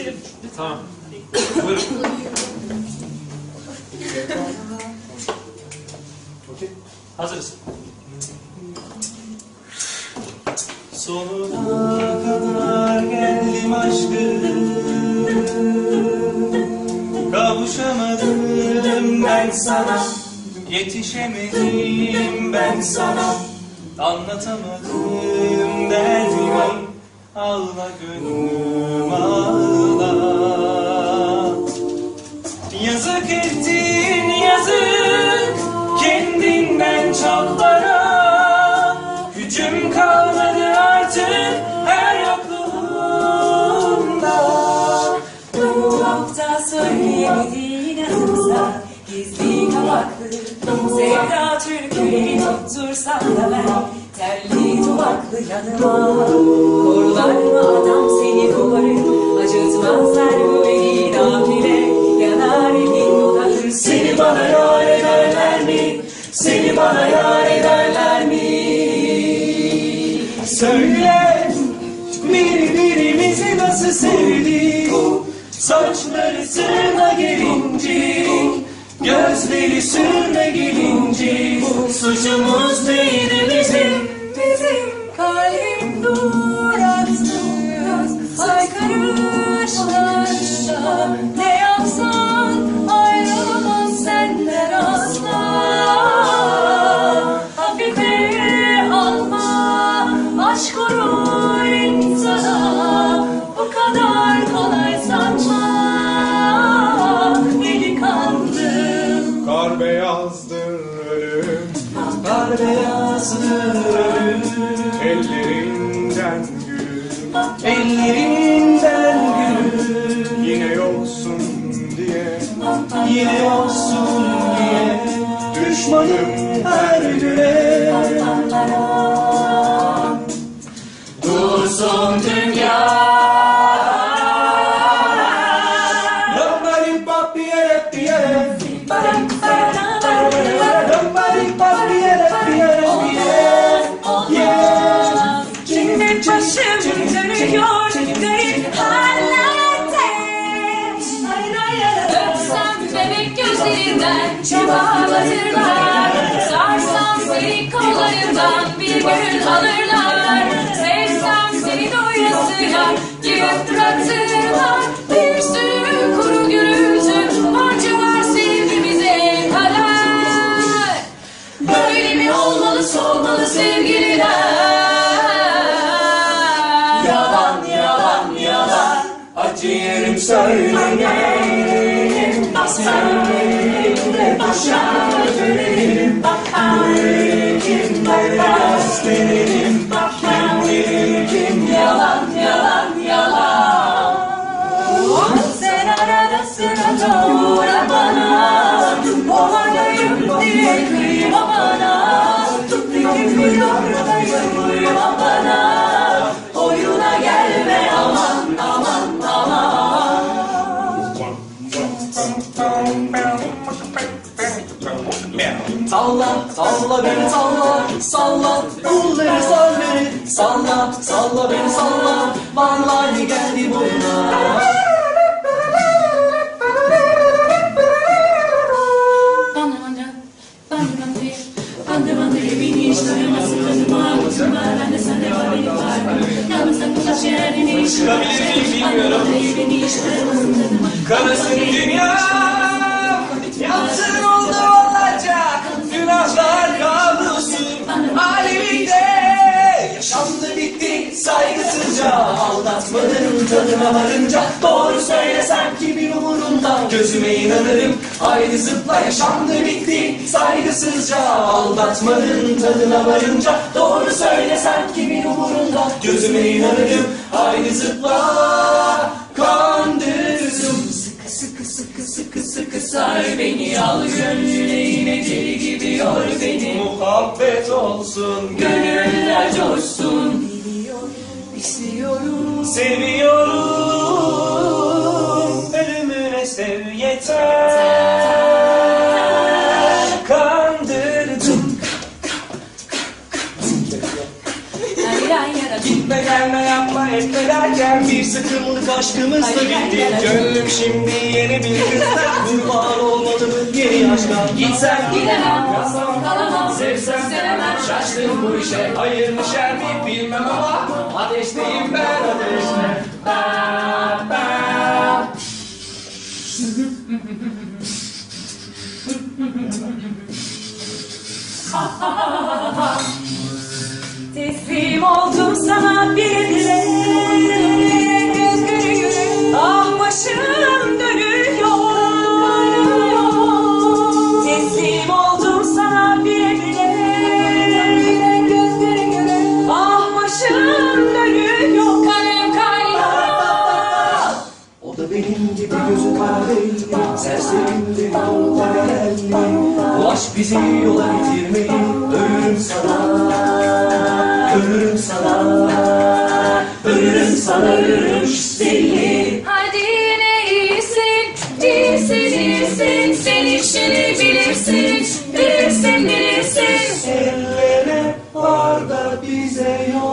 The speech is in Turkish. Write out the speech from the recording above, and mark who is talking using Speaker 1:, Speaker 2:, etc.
Speaker 1: isterim. Tamam. Hazırız. Sonuna kadar geldim aşkım Kavuşamadım ben sana Yetişemedim ben sana Anlatamadım derdimi Ağla gönlüm ağla
Speaker 2: söyleyemediğin aramızda Gizli kapaklı Sevda türküleri tuttursam da ben Terli duvaklı yanıma. Korlar mı adam seni duvarı Acıtmazlar bu beni. Nafile Yanar emin odanır Seni bana yar
Speaker 1: ederler mi? Seni bana yar ederler
Speaker 2: mi?
Speaker 1: Söyle birbirimizi nasıl sevdik Saçları sırma gelince Gözleri sürme gelince Suçumuz neydi bizim?
Speaker 2: Bizim kalbim duraksız
Speaker 1: Mirimu
Speaker 2: gözlerinden çuvallatırlar Sarsam seni kollarından bir gün alırlar. Sevsem seni doyasıya girip bırakırlar. Bir sürü kuru gürültü harcalar sevgimize kadar. Böyle mi olmalı solmalı sevgililer? Yalan yalan yalan.
Speaker 1: Acı yerim
Speaker 2: Seninle shining in my in my.
Speaker 1: Salla, salla beni salla, salla. Kulları sal beni, salla, salla beni salla. Vallahi geldi boyuna
Speaker 2: Bandı bandı, bandı bandı, bandı bandı beni
Speaker 1: Aldatmanın tadına varınca Doğru söylesem kimin umurunda? Gözüme inanırım Haydi zıpla yaşandı bitti. Saygısızca Aldatmanın tadına varınca Doğru söylesem kimin umurunda? Gözüme inanırım Haydi zıpla Kandırdım. Sıkı sıkı sıkı sıkı
Speaker 2: sıkı sar beni Al gönlüne yine deli gibi yor beni.
Speaker 1: Muhabbet olsun.
Speaker 2: Gönüller coşsun İstiyorum.
Speaker 1: Seviyorum. Ölümüne sev yeter yapma etme derken bir sıkımlık aşkımız da bitti Gönlüm şimdi yeni bir kızla kurban olmalı yeni aşka Gitsen Gidemem, Kalsam
Speaker 2: kalamam, Sevsem sevemem. Şaştım
Speaker 1: bu işe. Hayır mı şer mi bilmem ama Ateşteyim ben ateşle Ba, ba.
Speaker 2: Teslim oldum sana bir
Speaker 1: gibi gözü kara değil Serserimdir dolu hayalli Ulaş bizi yola getirmeyi Ölürüm sana Ölürüm sana Ölürüm sana ölürüm seni.
Speaker 2: Hadi yine iyisin Değilsin iyisin Sen işini bilirsin Bilirsin bilirsin.
Speaker 1: Ellere var bize yol